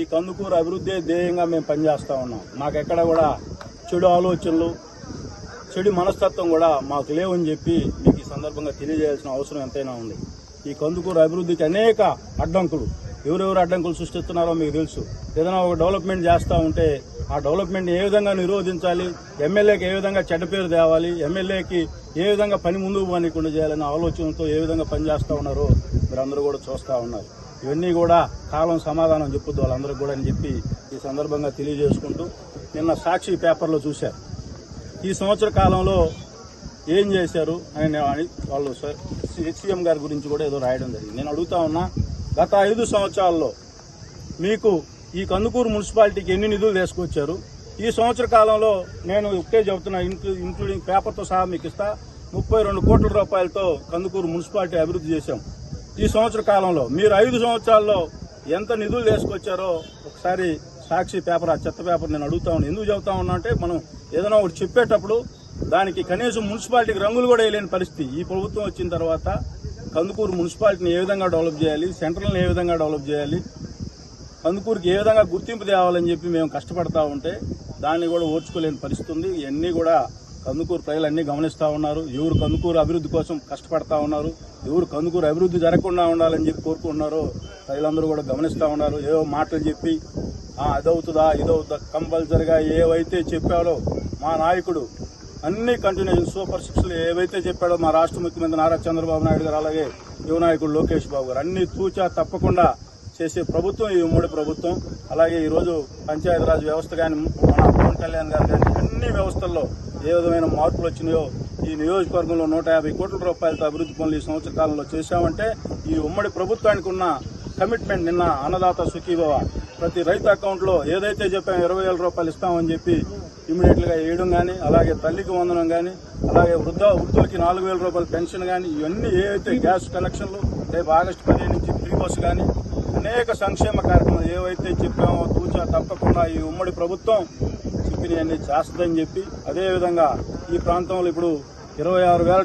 ఈ కందుకూరు అభివృద్ధి ధ్యేయంగా మేము పనిచేస్తూ ఉన్నాం. మాకెక్కడ కూడా చెడు ఆలోచనలు చెడు మనస్తత్వం కూడా మాకు లేవని చెప్పి మీకు ఈ సందర్భంగా తెలియజేయాల్సిన అవసరం ఎంతైనా ఉంది. ఈ కందుకూరు అభివృద్ధికి అనేక అడ్డంకులు. ఎవరెవరు అడ్డంకులు సృష్టిస్తున్నారో మీకు తెలుసు. ఏదైనా ఒక డెవలప్మెంట్ చేస్తూ ఉంటే ఆ డెవలప్మెంట్ ఏ విధంగా నిరోధించాలి ఎమ్మెల్యేకి ఏ విధంగా చెడ్డ పేరు తేవాలి ఎమ్మెల్యేకి ఏ విధంగా పని ముందుకు పోనీకుండా చేయాలనే ఆలోచనతో ఏ విధంగా పనిచేస్తూ ఉన్నారో మీరందరూ కూడా చూస్తూ ఉన్నారు. ఇవన్నీ కూడా కాలం సమాధానం చెప్పుద్దు వాళ్ళందరికీ కూడా అని చెప్పి ఈ సందర్భంగా తెలియజేసుకుంటూ నిన్న సాక్షి పేపర్లో చూశారు. ఈ సంవత్సర కాలంలో ఏం చేశారు అని వాళ్ళు స- సీఎం గారి గురించి కూడా ఏదో రాయడం జరిగింది. నేను అడుగుతా ఉన్నా గత ఐదు సంవత్సరాల్లో మీకు ఈ కందుకూరు మున్సిపాలిటీకి ఎన్ని నిధులు తీసుకొచ్చారు? ఈ సంవత్సర కాలంలో నేను ఒకటే చెబుతున్నా ఇంక్లూ ఇంక్లూడింగ్ పేపర్తో సహా మీకు ఇస్తా ముప్పై రెండు కోట్ల రూపాయలతో కందుకూరు మున్సిపాలిటీ అభివృద్ధి చేశాం. ఈ సంవత్సర కాలంలో మీరు ఐదు సంవత్సరాల్లో ఎంత నిధులు తీసుకొచ్చారో ఒకసారి సాక్షి పేపర్ ఆ చెత్త పేపర్ నేను అడుగుతా ఉన్నాను ఎందుకు చెబుతా ఉన్నా అంటే మనం ఏదైనా ఒకటి చెప్పేటప్పుడు దానికి కనీసం మున్సిపాలిటీకి రంగులు కూడా వేయలేని పరిస్థితి. ఈ ప్రభుత్వం వచ్చిన తర్వాత కందుకూరు మున్సిపాలిటీని ఏ విధంగా డెవలప్ చేయాలి సెంట్రల్ని ఏ విధంగా డెవలప్ చేయాలి కందుకూరుకి ఏ విధంగా గుర్తింపు తేవాలని చెప్పి మేము కష్టపడతా ఉంటే దాన్ని కూడా ఓర్చుకోలేని పరిస్థితి ఉంది. ఇవన్నీ కూడా కందుకూరు ప్రజలు గమనిస్తూ ఉన్నారు. ఎవరు కందుకూరు అభివృద్ధి కోసం కష్టపడతా ఉన్నారు. ఎవరు కందుకూరు అభివృద్ధి జరగకుండా ఉండాలని చెప్పి కోరుకుంటున్నారో ప్రజలందరూ కూడా గమనిస్తూ ఉన్నారు. ఏవో మాటలు చెప్పి అదవుతుందా ఇదవుతుందా? కంపల్సరిగా ఏవైతే చెప్పాడో మా నాయకుడు అన్ని కంటిన్యూషన్ సూపర్ సిక్స్లు ఏవైతే చెప్పాడో మా రాష్ట్ర ముఖ్యమంత్రి నారా చంద్రబాబు నాయుడు గారు అలాగే యువ నాయకుడు లోకేష్ బాబు గారు అన్ని తూచా తప్పకుండా చేసే ప్రభుత్వం ఈ ఉమ్మడి ప్రభుత్వం. అలాగే ఈరోజు పంచాయతీరాజ్ వ్యవస్థ కానీ మన పవన్ కళ్యాణ్ గారు కానీ అన్ని వ్యవస్థల్లో ఏ విధమైన మార్పులు వచ్చినాయో ఈ నియోజకవర్గంలో నూట యాభై కోట్ల రూపాయలతో అభివృద్ధి పనులు ఈ సంవత్సర కాలంలో చేశామంటే ఈ ఉమ్మడి ప్రభుత్వానికి ఉన్న కమిట్మెంట్ నిన్న అన్నదాత సుఖీభవ. ప్రతి రైతు అకౌంట్లో ఏదైతే చెప్పామో ఇరవై వేల రూపాయలు ఇస్తామని చెప్పి ఇమీడియట్గా వేయడం కానీ అలాగే తల్లికి వందనం కానీ అలాగే వృద్ధ వృద్ధులకి నాలుగు వేల రూపాయల పెన్షన్ కానీ ఇవన్నీ ఏవైతే గ్యాస్ కనెక్షన్లు రేపు ఆగస్టు పదిహేను నుంచి ఫ్రీ బస్ కానీ అనేక సంక్షేమ కార్యక్రమాలు ఏవైతే చెప్పామో తూచా తప్పకుండా ఈ ఉమ్మడి ప్రభుత్వం చెప్పినవన్నీ చేస్తుందని చెప్పి అదేవిధంగా ఈ ప్రాంతంలో ఇప్పుడు ఇరవై ఆరు వేల